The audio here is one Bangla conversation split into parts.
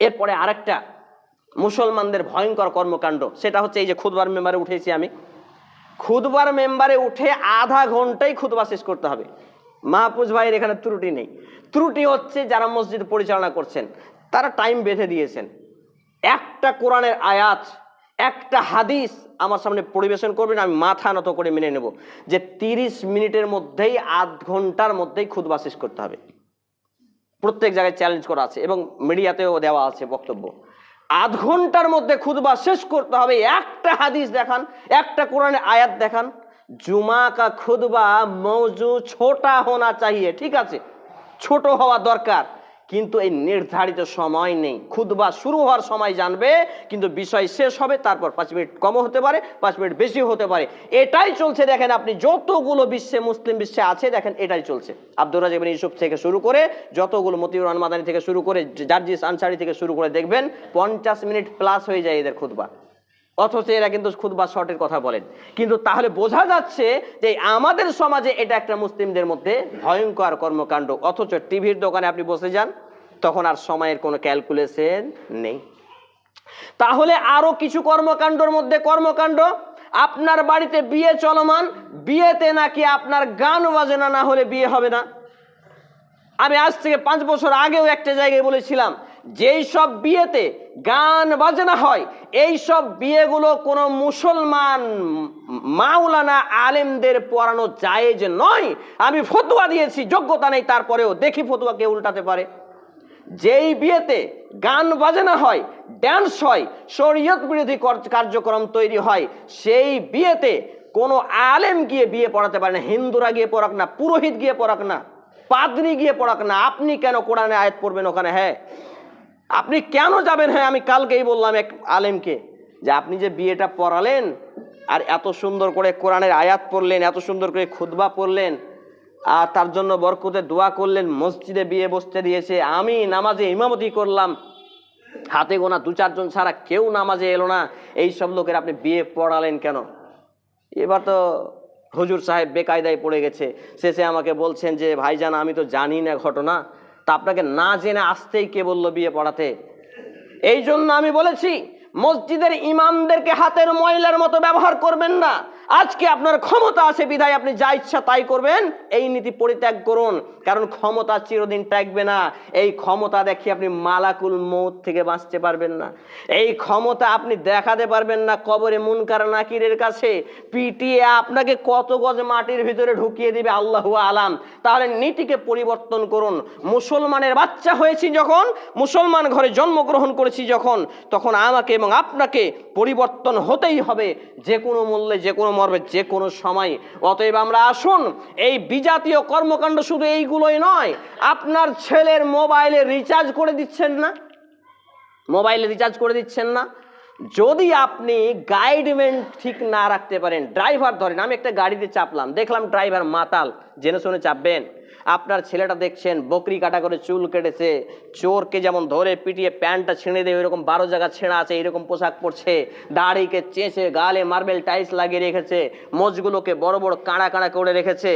এরপরে আরেকটা মুসলমানদের ভয়ঙ্কর কর্মকাণ্ড, সেটা হচ্ছে এই যে খুদবার মেম্বারে উঠেছি আমি। খুদবার মেম্বারে উঠে আধা ঘন্টাই খুদবা শেষ করতে হবে। মাহফুজ ভাইয়ের এখানে ত্রুটি নেই। ত্রুটি হচ্ছে যারা মসজিদ পরিচালনা করছেন, তারা টাইম বেঁধে দিয়েছেন। একটা কোরআনের আয়াত, একটা হাদিস আমার সামনে পরিবেশন করবেন, আমি মাথা নত করে মেনে নেব যে তিরিশ মিনিটের মধ্যেই, আধ ঘণ্টার মধ্যেই খুদবা শেষ করতে হবে। প্রত্যেক জায়গায় চ্যালেঞ্জ করা আছে এবং মিডিয়াতেও দেওয়া আছে বক্তব্য। আধ ঘণ্টার মধ্যে খুদবা শেষ করতে হবে, একটা হাদিস দেখান, একটা কোরআনে আয়াত দেখান। জুমা কা খুদবা মৌজু ছোটা হোনা চাহিয়ে, ঠিক আছে? ছোট হওয়া দরকার। কিন্তু এই নির্ধারিত সময় নেই। খুদবা শুরু হওয়ার সময় জানবে, কিন্তু বিষয় শেষ হবে, তারপর পাঁচ মিনিট কমও হতে পারে, পাঁচ মিনিট বেশি হতে পারে। এটাই চলছে, দেখেন আপনি যতগুলো বিশ্বে মুসলিম বিশ্বে আছে, দেখেন এটাই চলছে। আব্দুর রাজিব বিন ইউসুফ থেকে শুরু করে, যতগুলো মতিউর রহমান মাদানী থেকে শুরু করে জার্জিস আনসারি থেকে শুরু করে, দেখবেন পঞ্চাশ মিনিট প্লাস হয়ে যায় এদের খুদবা অথচ এরা কিন্তু খুদবা শর্টের কথা বলেন। কিন্তু তাহলে বোঝা যাচ্ছে যে আমাদের সমাজে এটা একটা মুসলিমদের মধ্যে ভয়ঙ্কর কর্মকাণ্ড। অথচ টিভির দোকানে আপনি বসে যান তখন আর সময়ের কোনো ক্যালকুলেশন নেই। তাহলে আরও কিছু কর্মকাণ্ডর মধ্যে কর্মকাণ্ড, আপনার বাড়িতে বিয়ে চলমান, বিয়েতে নাকি আপনার গান বাজনা না হলে বিয়ে হবে না। আমি আজ থেকে পাঁচ বছর আগেও একটা জায়গায় বলেছিলাম, যেই সব বিয়েতে গান বাজনা হয়, এই সব বিয়েগুলো কোনো মুসলমান মাওলানা আলেমদের পড়ানো যায় যে নয়। আমি ফতুয়া দিয়েছি, যোগ্যতা নেই, তারপরেও দেখি ফতুয়া কে উল্টাতে পারে। যেই বিয়েতে গান বাজনা হয় ড্যান্স হয়, শরীয়ত বিরোধী কর- কার্যক্রম তৈরি হয়, সেই বিয়েতে কোনো আলেম গিয়ে বিয়ে পড়াতে পারে না, হিন্দুরা গিয়ে পড়াক না, পুরোহিত গিয়ে পড়াক না, পাদ্রি গিয়ে পড়াক না, আপনি কেন কোরআনে আয়াত পড়বেন ওখানে হ্যাঁ? আপনি কেন যাবেন হ্যাঁ আমি কালকেই বললাম এক আলেমকে যে আপনি যে বিয়েটা পড়ালেন আর এত সুন্দর করে কোরআনের আয়াত পড়লেন, এত সুন্দর করে খুতবা পড়লেন আর তার জন্য বরকতে দোয়া করলেন, মসজিদে বিয়ে বসতে দিয়েছে। আমি নামাজে ইমামতি করলাম। হাতে গোনা দু চারজন ছাড়া কেউ নামাজে এলো না। এই সব লোকের আপনি বিয়ে পড়ালেন কেন? এবার তো হুজুর সাহেব বেকায়দায় পড়ে গেছে। শেষে আমাকে বলছেন যে, ভাইজান, আমি তো জানি না ঘটনা। তা আপনাকে না জেনে আসতেই কে বলল বিয়ে পড়াতে? এই জন্য আমি বলেছি, মসজিদের ইমামদেরকে হাতের ময়লার মতো ব্যবহার করবেন না। আজকে আপনার ক্ষমতা আছে, বিধায় আপনি যা ইচ্ছা তাই করবেন, এই নীতি পরিত্যাগ করুন। কারণ ক্ষমতা চিরদিন টাকবে না। এই ক্ষমতা দেখিয়ে আপনি মালাকুল মৌত থেকে বাঁচতে পারবেন না। এই ক্ষমতা আপনি দেখাতে পারবেন না কবরে মুনকার নাকিরের কাছে। পিটিয়ে আপনাকে কত গজ মাটির ভিতরে ঢুকিয়ে দিবে আল্লাহ আলাম। তাহলে নীতিকে পরিবর্তন করুন। মুসলমানের বাচ্চা হয়েছি যখন, মুসলমান ঘরে জন্মগ্রহণ করেছি যখন, তখন আমাকে এবং আপনাকে পরিবর্তন হতেই হবে। যে কোনো মূল্যে, যে কোনো মর্মে যে কোনো সময়। অতএব আমরা আসুন, এই বিজাতীয় কর্মকাণ্ড শুধু এইগুলোই নয়, আপনার ছেলের মোবাইলে রিচার্জ করে দিচ্ছেন না? মোবাইলে রিচার্জ করে দিচ্ছেন না? যদি আপনি গাইডমেন্ট ঠিক না রাখতে পারেন ড্রাইভার ধরেন, আমি একটা গাড়িতে চাপলাম, দেখলাম ড্রাইভার মাতাল, জেনে শুনে চাপবেন। আপনার ছেলেটা দেখছেন, বকরি কাটা করে চুল কেটেছে, চোরকে যেমন ধরে পিটিয়ে প্যান্টটা ছিঁড়ে দেবে এরকম বারো জায়গা ছেঁড়া আছে, এরকম পোশাক পরছে, দাড়িকে চেঁচে গালে মার্বেল টাইলস লাগিয়ে রেখেছে, মোজগুলোকে বড় বড় কাঁড়া কাঁড়া করে রেখেছে,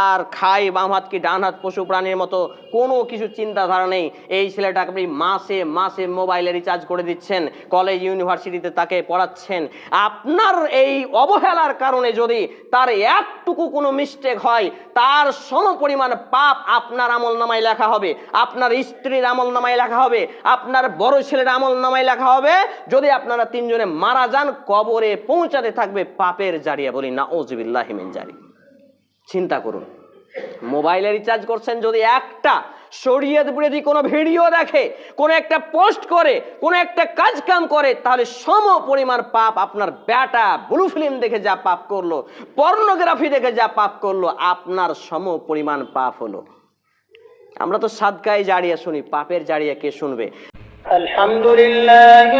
আর খাই বাম হাত কি ডান হাত পশু প্রাণীর মতো কোনো কিছু চিন্তাধারা নেই। এই ছেলেটাকে আপনি মাসে মাসে মোবাইলে রিচার্জ করে দিচ্ছেন, কলেজ, ইউনিভার্সিটিতে তাকে পড়াচ্ছেন। আপনার এই অবহেলার কারণে যদি তার একটুকু কোনো মিস্টেক হয়, তার সম পরিমাণ পাপ আপনার আমল নামায় লেখা হবে। আপনার স্ত্রীর আমল নামায় লেখা হবে। আপনার বড় ছেলের আমল নামায় লেখা হবে। যদি আপনারা তিনজনে মারা যান, কবরে পৌঁছাতে থাকবে পাপের জারিয়া বলি না ওজবিল্লাহিমিন জারি চিন্তা করুন। মোবাইলে রিচার্জ করছেন যদি একটা শরীয়ত বিরোধী কোনো ভিডিও দেখে, কোনো একটা পোস্ট করে, কোনো একটা কাজ কাম করে, তাহলে সম পরিমাণ পাপ আপনার ব্যাটা ব্লু ফিল্ম দেখে যা পাপ করল, পর্নোগ্রাফি দেখে যা পাপ করল, আপনার সম পরিমাণ পাপ হলো। আমরা তো সাদকায় জাড়িয়া শুনি, পাপের জাড়িয়া কে শুনবে? আলহামদুলিল্লাহ